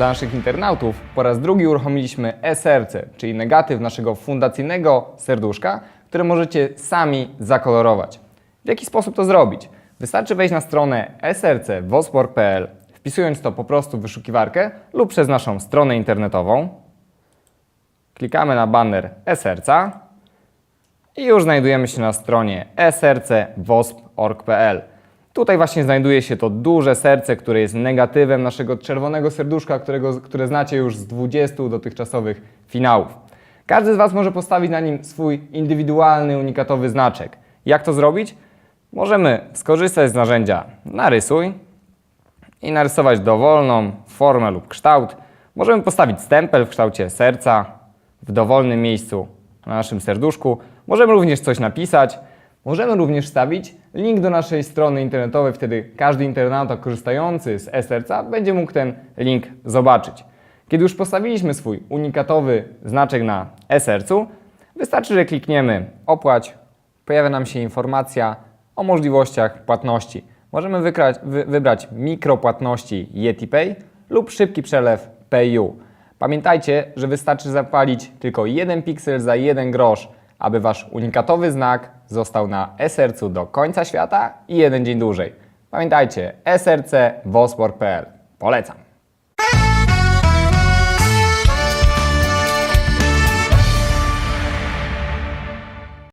Dla naszych internautów po raz drugi uruchomiliśmy SRC, czyli negatyw naszego fundacyjnego serduszka, które możecie sami zakolorować. W jaki sposób to zrobić? Wystarczy wejść na stronę srcwospor.pl, wpisując to po prostu w wyszukiwarkę lub przez naszą stronę internetową. Klikamy na banner SRC i już znajdujemy się na stronie srcwosp.org.pl. Tutaj właśnie znajduje się to duże serce, które jest negatywem naszego czerwonego serduszka, którego, które znacie już z 20 dotychczasowych finałów. Każdy z Was może postawić na nim swój indywidualny, unikatowy znaczek. Jak to zrobić? Możemy skorzystać z narzędzia Narysuj i narysować dowolną formę lub kształt. Możemy postawić stempel w kształcie serca w dowolnym miejscu na naszym serduszku. Możemy również coś napisać. Możemy również wstawić link do naszej strony internetowej, wtedy każdy internauta korzystający z SRC będzie mógł ten link zobaczyć. Kiedy już postawiliśmy swój unikatowy znaczek na SRC-u, wystarczy, że klikniemy opłać, pojawia nam się informacja o możliwościach płatności. Możemy wykrać, wy, wybrać mikropłatności Yeti Pay lub szybki przelew PayU. Pamiętajcie, że wystarczy zapalić tylko jeden piksel za jeden grosz, aby Wasz unikatowy znak został na SRC do końca świata i jeden dzień dłużej. Pamiętajcie, src.wospor.pl. Polecam.